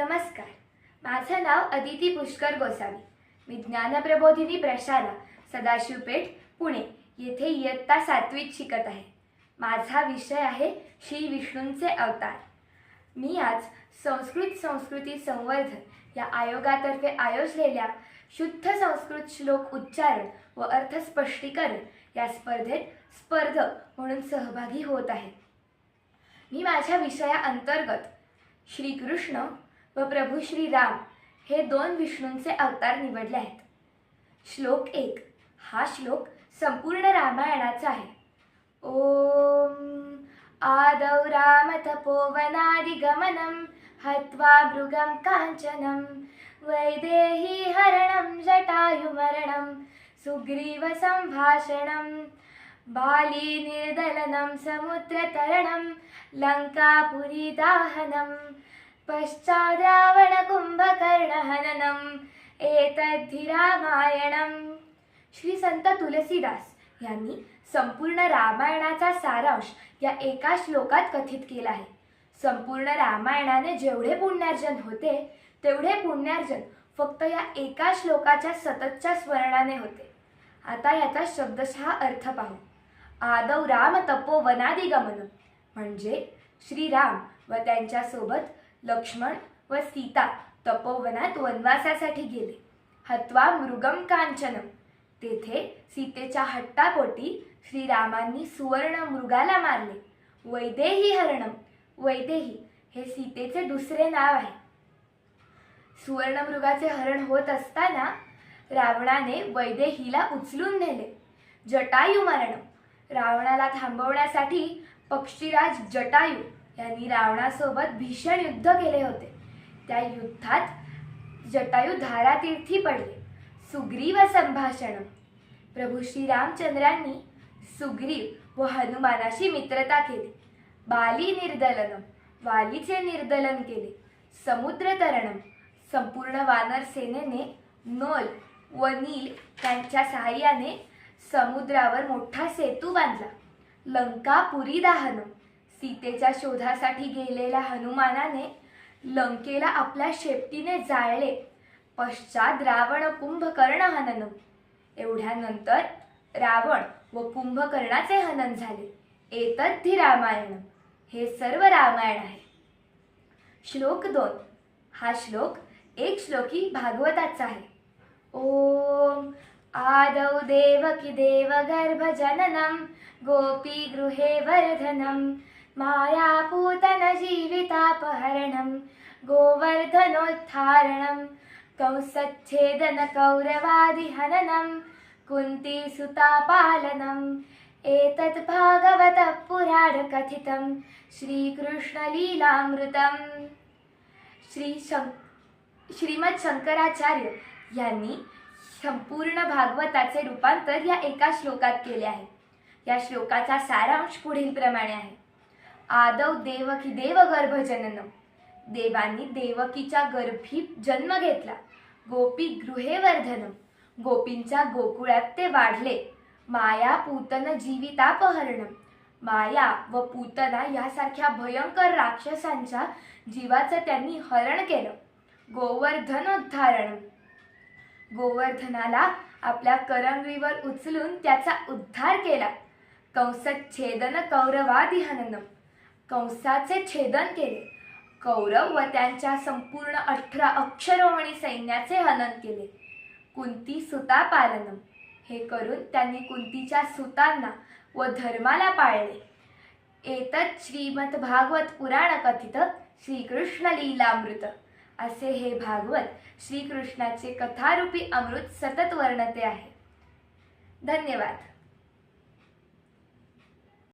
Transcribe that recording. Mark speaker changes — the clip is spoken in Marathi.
Speaker 1: नमस्कार. माझं नाव अदिती पुष्कर गोसावी. मी ज्ञानप्रबोधिनी प्रशाला सदाशिवपेठ पुणे. येथे इयत्ता सातवीत शिकत आहे. माझा विषय आहे श्री विष्णूंचे अवतार. मी आज संस्कृत संस्कृती संवर्धन या आयोगातर्फे आयोजलेल्या शुद्ध संस्कृत श्लोक उच्चारण व अर्थ स्पष्टीकरण या स्पर्धेत स्पर्धक म्हणून सहभागी होत आहे. मी माझ्या विषयाअंतर्गत श्रीकृष्ण व प्रभू श्रीराम हे दोन विष्णूंचे अवतार निवडले आहेत. श्लोक एक. हा श्लोक संपूर्ण रामायणाचा आहे. ओम आदौ राम तपोवनादिगमनं हत्वा मृगं काञ्चनं वैदेही हरणं जटायुमरणं सुग्रीवसम्भाषणं बालीनिर्दलनं समुद्रतरणं लङ्कापुरीदाहनं पश्चाद्रावणकुम्भकर्णहननम्। एतद्धि रामायणं श्री संत तुलसीदास यांनी संपूर्ण रामायणाचा सारांश या एका श्लोकात कथित केला आहे. संपूर्ण रामायणाने जेवढे पुण्यार्जन होते तेवढे पुण्यार्जन फक्त या एका श्लोकाच्या सततच्या स्मरणाने होते. आता याचा शब्दशः अर्थ पाहू. आदौ राम तपो वनादी म्हणजे श्रीराम व त्यांच्यासोबत लक्ष्मण व सीता तपोवनात वनवासासाठी गेले. हत्वा मृगम कांचनम तेथे सीतेच्या हट्टापोटी श्रीरामांनी सुवर्ण मृगाला मारले. वैदेही हरणम वैदेही हे सीतेचे दुसरे नाव आहे. सुवर्णमृगाचे हरण होत असताना रावणाने वैदेहीला उचलून नेले. जटायू मरणम रावणाला थांबवण्यासाठी पक्षीराज जटायू यांनी रावणासोबत भीषण युद्ध केले होते. त्या युद्धात जटायू धारातीर्थी पडले. सुग्रीव संभाषण प्रभू श्रीरामचंद्रांनी सुग्रीव व हनुमानाशी मित्रता केली. बाली निर्दलन वालीचे निर्दलन केले. समुद्र तरणम संपूर्ण वानर सेनेने नोल व नील त्यांच्या सहाय्याने समुद्रावर मोठा सेतू बांधला. लंकापुरी दाहनम. सीतेच्या शोधासाठी गेलेल्या हनुमानाने लंकेला आपल्या शेपटीने जाळले. पश्चात रावण कुंभकर्ण हनन. एवढ्यानंतर रावण व कुंभकर्णाचे हनन झाले. एतद्धि रामायण. हे सर्व रामायण आहे. श्लोक दोन. हा श्लोक एक श्लोकी भागवताचा आहे. ओम. आदौ देवकी देवगर्भजननं गोपीगृहे वर्धनं मायापूतन जीवितापहरणं गोवर्धनोत्थारणं कंसच्छेदन कौरवादिहननं कुन्तीसुतापालनम् एतत् भागवतः पुराणकथितं श्रीकृष्णलीलामृतम्। श्री शं श्रीमद शंकराचार्य यांनी संपूर्ण भागवताचे रूपांतर या एका श्लोकात केले आहे. या श्लोकाचा सारांश पुढील प्रमाणे आहे. आदौ देवकी देवगर्भजननम देवांनी देवकीच्या गर्भी जन्म घेतला. गोपी गृहे वर्धनम गोपींच्या गोकुळात ते वाढले. माया पूतन जीवितापहरणम माया व पूतना यासारख्या भयंकर राक्षसांच्या जीवाचं त्यांनी हरण केलं. गोवर्धनोद्धारणम गोवर्धनाला आपल्या करंगळीवर उचलून त्याचा उद्धार केला. कंसच्छेदन कौरवादिहनन कंसाचे छेदन केले. कौरव व त्यांच्या संपूर्ण अठरा अक्षरोहणी सैन्याचे हनन केले. कुंती सुता पालनम. हे करून त्यांनी कुंतीच्या सुतांना व धर्माला पाळले. एतत् श्रीमद भागवत पुराण कथित श्रीकृष्ण लीलामृत. असे हे भागवत श्रीकृष्णाचे कथारूपी अमृत सतत वर्णते आहे. धन्यवाद.